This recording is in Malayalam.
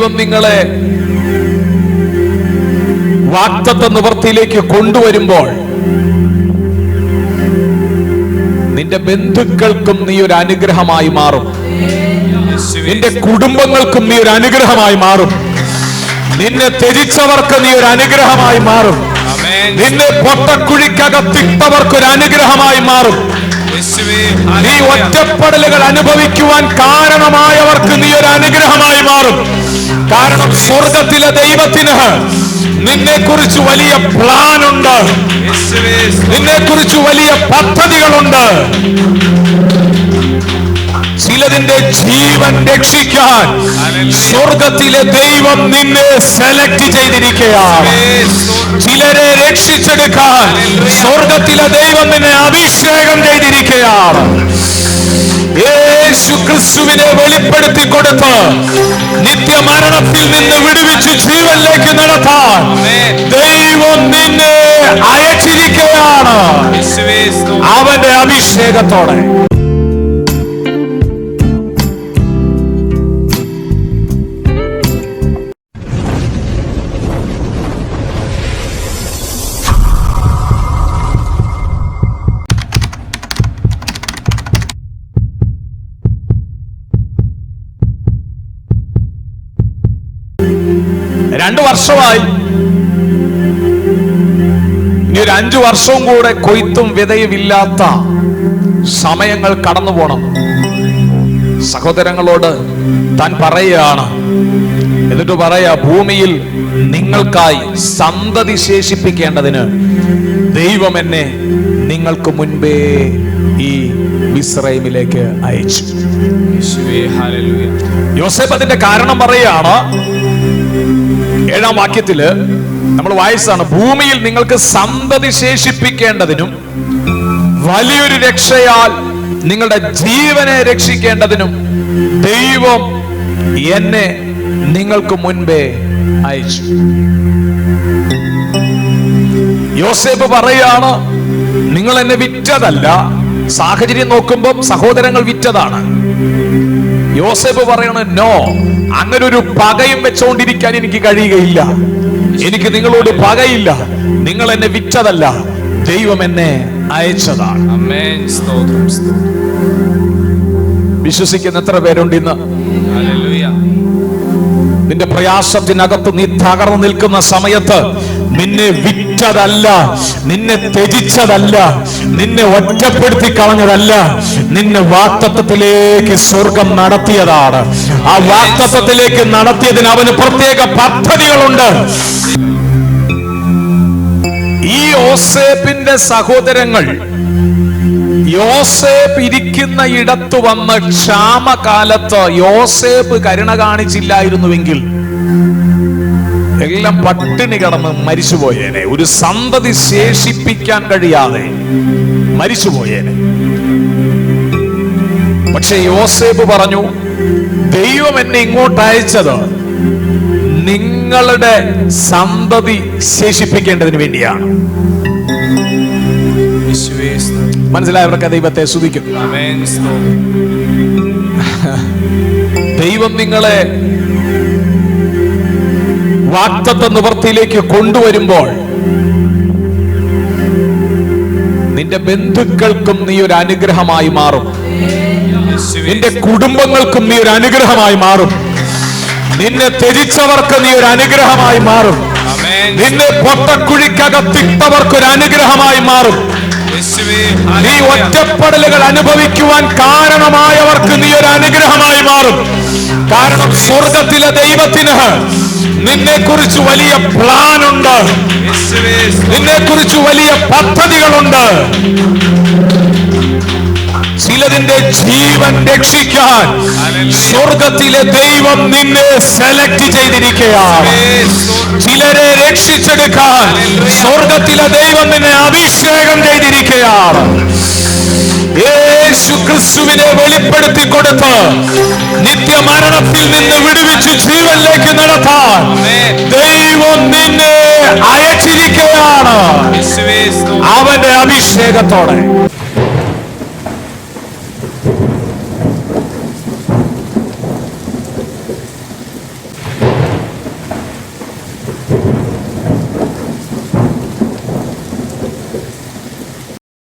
ദൈവം നിങ്ങളെ വാക്തത്വ നിവർത്തിയിലേക്ക് കൊണ്ടുവരുമ്പോൾ നിന്റെ ബന്ധുക്കൾക്കും നീ ഒരു അനുഗ്രഹമായി മാറും. നിന്റെ കുടുംബങ്ങൾക്കും നീ ഒരു അനുഗ്രഹമായി മാറും. നിന്നെ ത്യജിച്ചവർക്ക് നീ ഒരു അനുഗ്രഹമായി മാറും. നിന്നെ പൊട്ടക്കുഴിക്കകത്തിട്ടവർക്ക് ഒരു അനുഗ്രഹമായി മാറും. നീ. ഒറ്റപ്പെടലുകൾ അനുഭവിക്കുവാൻ കാരണമായവർക്ക് നീ ഒരു അനുഗ്രഹമായി മാറും. കാരണം സ്വർഗത്തിലെ ദൈവത്തിന് നിന്നെ കുറിച്ച് വലിയ പ്ലാൻ ഉണ്ട്. നിന്നെ കുറിച്ച് വലിയ പദ്ധതികളുണ്ട്. ചിലതിന്റെ ജീവൻ രക്ഷിക്കാൻ സ്വർഗത്തിലെ ദൈവം നിന്നെ സെലക്ട് ചെയ്തിരിക്കുകയാണ്. ചിലരെ രക്ഷിച്ചെടുക്കാൻ സ്വർഗത്തിലെ ദൈവം നിന്നെ അഭിഷേകം ചെയ്തിരിക്കുകയാണ്. യേശു ക്രിസ്തുവിനെ വെളിപ്പെടുത്തി കൊടുത്ത് നിത്യ മരണത്തിൽ നിന്ന് വിടുവിച്ച് ജീവനിലേക്ക് നടത്താൻ ദൈവം നിന്നെ അയച്ചിരിക്കുകയാണ്. അവന്റെ അഭിഷേകത്തോടെ. രണ്ടു വർഷമായി. ഇനി ഒരു അഞ്ചു വർഷവും കൂടെ കൊയ്ത്തും വിതയും ഇല്ലാത്ത സമയങ്ങൾ കടന്നു പോണം സഹോദരങ്ങളോട് താൻ പറയുകയാണ്. എന്നിട്ട് പറയാ ഭൂമിയിൽ നിങ്ങൾക്കായി സന്തതി ശേഷിപ്പിക്കേണ്ടതിന് ദൈവം എന്നെ നിങ്ങൾക്ക് മുൻപേ ഈ മിസ്രൈമിലേക്ക് അയച്ചു. യോസേഫ് അതിന്റെ കാരണം പറയുകയാണ് ഏഴാം വാക്യത്തിൽ നമ്മൾ വായിച്ചാണ് ഭൂമിയിൽ നിങ്ങൾക്ക് സന്തതി ശേഷിപ്പിക്കേണ്ടതിനും വലിയൊരു രക്ഷയാൽ നിങ്ങളുടെ ജീവനെ രക്ഷിക്കേണ്ടതിനും ദൈവം എന്നെ നിങ്ങൾക്ക് മുൻപേ അയച്ചു. യോസേഫ് പറയാണ് നിങ്ങൾ എന്നെ വിറ്റതല്ല. സാഹചര്യം നോക്കുമ്പോൾ സഹോദരങ്ങൾ വിറ്റതാണ്. യോസേഫ് പറയണ നോ അങ്ങനെ ഒരു പകയും വെച്ചുകൊണ്ടിരിക്കാൻ എനിക്ക് കഴിയുകയില്ല. എനിക്ക് നിങ്ങളോട് പകയില്ല. നിങ്ങൾ എന്നെ വിറ്റതല്ല. ദൈവം എന്നെ അയച്ചതാണ്. വിശ്വസിക്കുന്ന എത്ര പേരുണ്ട് ഇന്ന്? നിന്റെ പ്രയാസത്തിനകത്ത് നീ തകർന്നു നിൽക്കുന്ന സമയത്ത് നിന്നെ വിറ്റതല്ല നിന്നെ ത്യജിച്ചതല്ല നിന്നെ ഒറ്റപ്പെടുത്തി കളഞ്ഞതല്ല നിന്നെ വാക്തത്വത്തിലേക്ക് സ്വർഗം നടത്തിയതാണ്. ആ വാക്തത്വത്തിലേക്ക് നടത്തിയതിന് അവന് പ്രത്യേക പദ്ധതികളുണ്ട്. ഈ യോസേപ്പിന്റെ സഹോദരങ്ങൾ യോസേപ്പ് ഇരിക്കുന്ന ഇടത്ത് വന്ന് ക്ഷാമകാലത്ത് യോസേപ്പ് കരുണ കാണിച്ചില്ലായിരുന്നുവെങ്കിൽ എല്ലാം പട്ടിണി കടന്ന് മരിച്ചുപോയേനെ. ഒരു സന്തതി ശേഷിപ്പിക്കാൻ കഴിയാതെ മരിച്ചുപോയേനെ. പക്ഷെ യോസേബ് പറഞ്ഞു ദൈവം എന്നെ ഇങ്ങോട്ട് അയച്ചത് നിങ്ങളുടെ സന്തതി ശേഷിപ്പിക്കേണ്ടതിന് വേണ്ടിയാണ്. മനസ്സിലായവർക്ക് ദൈവത്തെ സ്തുതിക്കും. ദൈവം നിങ്ങളെ വാക്തത്വ നിവർത്തിയിലേക്ക് കൊണ്ടുവരുമ്പോൾ നിന്റെ ബന്ധുക്കൾക്കും നീ ഒരു അനുഗ്രഹമായി മാറും. നിന്റെ കുടുംബങ്ങൾക്കും നീ ഒരു അനുഗ്രഹമായി മാറും. നിന്നെ ത്യജിച്ചവർക്ക് നീ ഒരു അനുഗ്രഹമായി മാറും. നിന്നെ പൊട്ടക്കുഴിക്കകത്തിട്ടവർക്ക് ഒരു അനുഗ്രഹമായി മാറും. നീ. ഒറ്റപ്പെടലുകൾ അനുഭവിക്കുവാൻ കാരണമായവർക്ക് നീ ഒരു അനുഗ്രഹമായി മാറും. കാരണം സ്വർഗത്തിലെ ദൈവത്തിന് നിന്നെ കുറിച്ച് വലിയ പ്ലാൻ ഉണ്ട് നിന്നെ കുറിച്ച് വലിയ പദ്ധതികളുണ്ട്. ചിലതിന്റെ ജീവൻ രക്ഷിക്കാൻ സ്വർഗത്തിലെ ദൈവം നിന്നെ സെലക്ട് ചെയ്തിരിക്കുകയാണ്. ചിലരെ രക്ഷിച്ചെടുക്കാൻ സ്വർഗത്തിലെ ദൈവം നിന്നെ അഭിഷേകം ചെയ്തിരിക്കുകയാണ്. ക്രിസ്തുവിനെ വെളിപ്പെടുത്തി കൊടുത്ത് നിത്യമരണത്തിൽ നിന്ന് വിടുവിച്ച് ജീവനിലേക്ക് നടത്താൻ ദൈവം നിന്നെ അയച്ചിരിക്കുകയാണ്. അവന്റെ അഭിഷേകത്തോടെ